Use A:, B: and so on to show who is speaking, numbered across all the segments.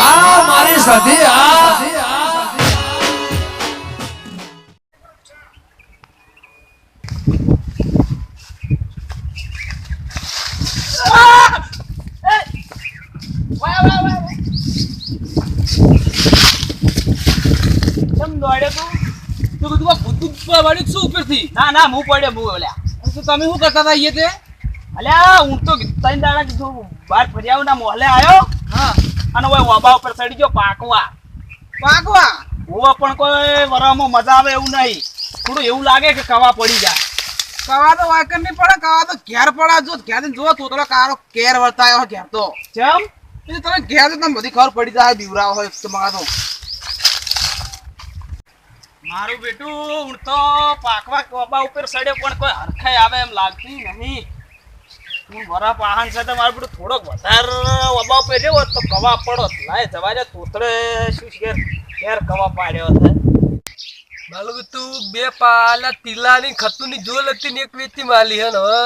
A: આ મારી સધી આ.
B: ના ના, હું પડ્યો હું ઓલ્યા તમે શું કરતા હતા અહીંયા તે? અલ્યા, હું તો ત્રણ દાડા બહાર ફર્યા ના મોહલે આવ્યો હા. અને ઓય વાબા ઉપર ચડી ગયો પાકવા. પાકવા? ઓવા પણ કોઈ વરામાં મજા આવે એવું નહીં. થોડું એવું લાગે કે કવા પડી જાય.
C: કવા તો વાકર નહીં પડે કવા તો ઘેર પડા. જો ઘેર જો તોતરો કારો કેર વર્તાયો ઘેર તો.
B: ચમ
C: એટલે તમે ઘેર તો તમને બધી ખબર પડી જાય બીવરાવ હોય તમારા તો.
B: મારું બેટું હું તો પાકવા કોબા ઉપર સડે પણ કોઈ હરખાઈ આવે એમ લાગતી નહીં. મારા પાહન સાથે મારે મારું થોડોક વધારે અભાવ પહેર્યો હોત તો કવા પડો. લાય જવા દે તોતરે શું શેર શેર કવા પાડ્યો છે?
D: કે તું બે પાલા તીલાની ખતુની જોલ હતી ને એક વેચી માલી હે હવે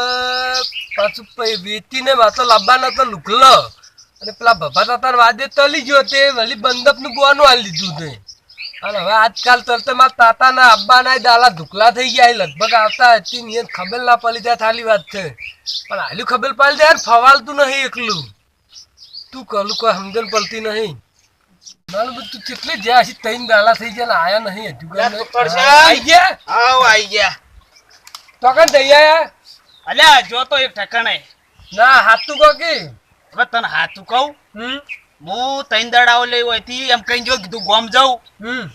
D: પાછું વેચીને માતો લાવવાના તો લુકલો અને પેલા ભભા તાતાને વાદે તલી ગયો તે, વળી બંદપનું ગોવાનું આલી દીધું તે. અને હવે આજકાલ તરત મારા અબ્બા ના દાલા ધુકલા થઈ ગયા લગભગ આવતા હતી ને ખબર ના પડી ત્યાં થાલી વાત છે. પણ હાલ્યું ખબર પડી જાય ફવાલતું નહીં એકલું. તું કલું કોઈ સમજણ પડતી નહીં. મારું બધું કેટલી જ્યાં હશે ત્રણ દાલા થઈ ગયા ને આયા નહીં હજુ આઈ ગયા?
B: આવ આઈ ગયા.
D: તો કણ થઈ ગયા
B: અલ્યા જો તો એક ઠકાણે.
D: ના હાથું કહો કે?
B: હવે તને હાથું કહું?
D: હમ?
B: હું ત્રણ દડાઓ લઈ હોયથી એમ કઈ જો કીધું ગોમ જાઉં.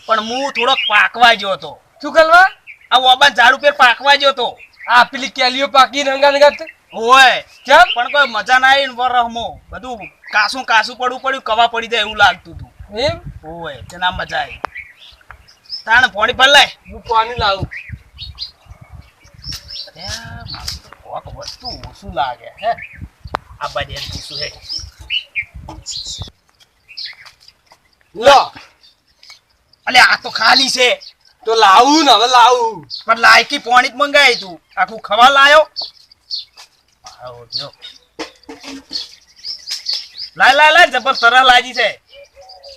B: પણ હું થોડોક પાકવા ગયો હતો.
D: શું કરવા?
B: આ ઓબા ઝાડ ઉપર પાકવા ગયો હતો.
D: આ પેલી કેલીઓ પાકી રંગા રંગાત
B: હોય.
D: કેમ?
B: પણ કોઈ મજા ના આવી ને રહમો બધું કાસું કાસું પડવું પડ્યું કવા પડી જાય એવું લાગતું હતું.
D: એમ?
B: હોય તે ના મજા આવી. તાણ પોણી ભલાય
D: હું પાણી લાવું.
B: અરે કોક વસ્તુ ઓછું લાગે હે. આ બાજુ પૂછું હે.
D: લો.
B: અલે આ તો ખાલી છે.
D: તો લાવું ને હવે લાવું.
B: પણ લાયકી પોણી જ મંગાવી તું. આખું ખવા લાયો. લાય લાય લાય જબર સરસ લાજી છે.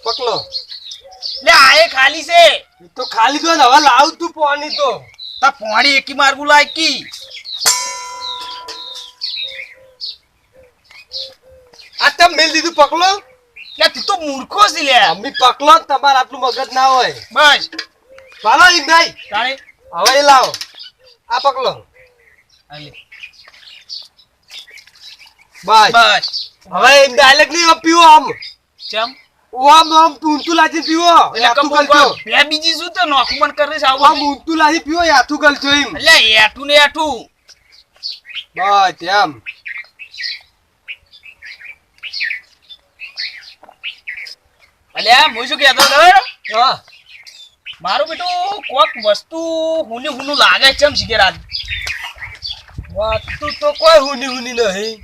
D: પકલો
B: લે આ એ ખાલી છે.
D: તો ખાલી તો હવે લાવું તું પોણી તો.
B: તા પોણી એકી મારગું લાયકી.
D: આ તમે મેલ દીધું? પકલો
B: લે તું તો મૂર્ખો છે લે.
D: મમ્મી પકલો તમારે આટલું મગજ ના હોય.
B: બસ.
D: ચાલો ઈ ભાઈ
B: તાણે
D: હવે એ લાવો. આ પકલો. બસ.
B: બસ.
D: હવે એમ ડાયરેક્ટ નહીં? પીવો આમ.
B: ચમ?
D: ઓમ આમ ઊંધું લાજી પીવો.
B: એટલે
D: કમ
B: બે બીજી શું તો નોખું પણ કરે
D: છે
B: આવું.
D: ઊંધું લાજી પીવો યાથું ગલજો એમ.
B: એટલે એઠું ને એઠું
D: બસ એમ.
B: અલ્યા હું શું કહેતો હતો
D: હા.
B: મારું બેટું કોક વસ્તુ હુની હુનું લાગે છે એમ શીખે રાત
D: વાતું તો કોઈ હુની હુની નહીં.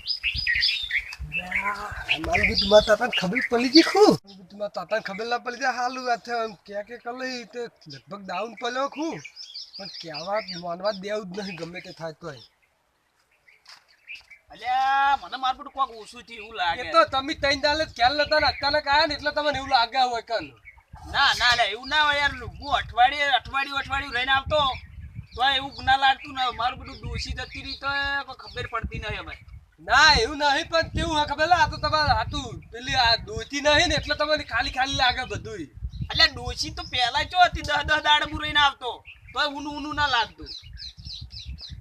D: મારી બી મારા તાતાને ખબર પડી ગઈ ખું. મારા તાતાને ખબર ના પડી જાય હાલું વાત છે. એમ ક્યાં કે કલઈ તે લગભગ ડાઉન પડ્યો ખું. પણ કહેવા માનવા દેવું જ નહીં ગમે તે થાય તોય.
B: અલ્યા મને મારું કોક ઓછું થયું એવું
D: એ તો તમે ત્રણ દાલે ખ્યાલ નતા ને અચાનક આયા ને એટલે તમને એવું લાગે હોય કન
B: ના. ના લે એવું ના હોય યાર. હું અઠવાડિયે અઠવાડિયું અઠવાડિયું રહીને આવતો તો એવું ના લાગતું ને મારું બધું દોષી જતી રહી તો ખબર પડતી નહીં હવે
D: ના એવું નહીં પણ કેવું હોય ખબર આ તો તમારે હાથું પેલી આ દોતી નહીં ને એટલે તમને ખાલી ખાલી લાગે બધું
B: અલ્યા ડોશી તો પહેલા ચો હતી દસ દસ દાડ હું રહીને આવતો તો ઊનું ઊનું ના લાગતું.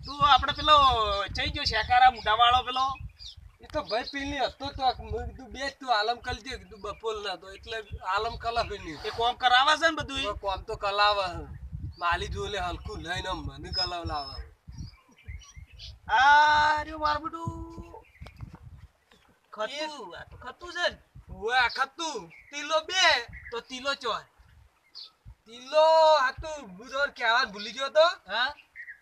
B: તું આપણે પેલો જઈ ગયો શેકારા મોઢા વાળો પેલો.
D: એ તો ભાઈ પેલી હતો તો મેં કીધું બે તું આલમ કલ દે કીધું બપોર ના તો એટલે આલમ કલા પેલી
B: એ કોમ કરાવે છે ને બધું
D: કોમ તો કલાવે માલી જોલે હલકું લઈને મને કલાવ લાવે
B: આ રહ્યું મારું બધું ખતું. ખતું છે
D: ઓએ આખતું તીલો બે
B: તો તીલો ચોર.
D: તીલો હાતું બુધવાર કહેવાનું ભૂલી ગયો તો.
B: હા?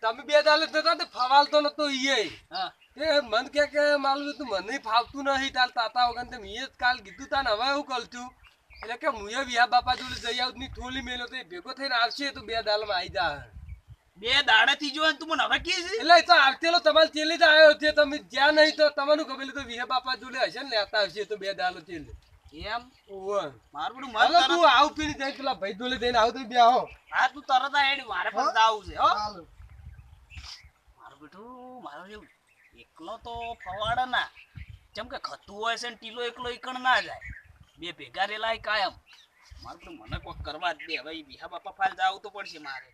D: તમે બે દાલે થતા તે ફવાલતો નતો ઈએ.
B: હા.
D: એ મન કે કે માલું તું મને ફાવતું નહીં તાલ તાતા વગર તે મીએ કાલ કીધું તાન હવે હું કલતું એટલે કે મુએ વિયા બાપા જોડે જઈ આવું ની થોલી મેલો તો ભેગો થઈને આવશે તો બે દાલમાં આવી જા
B: બે દાડેથી જો તું મને હવે કી
D: એટલે તો આવતેલો તમારે તેલી જ આવ્યો છે તમે જ્યાં નહીં તો તમારું ખબર તો વિહે બાપા જોડે હશે ને લેતા આવશે તો બે દાલો તેલી
B: એમ?
D: ઓવે.
B: મારું બધું મારું
D: તું આવ પીને જાય પેલા ભાઈ દોલે જઈને આવ તો બે આવો
B: હા તું તરત આ હેડ મારે પણ આવું છે હો. મારો જેવું એકલો તો ફવાડે જેમ કે ખતું હોય છે ને ટીલો એકલો એકણ ના જાય. બે ભેગા રેલા કાયમ. મારું તો મને કોક કરવા જ દે. હવે બિહા બાપા ફાલ જાવું તો પડશે મારે.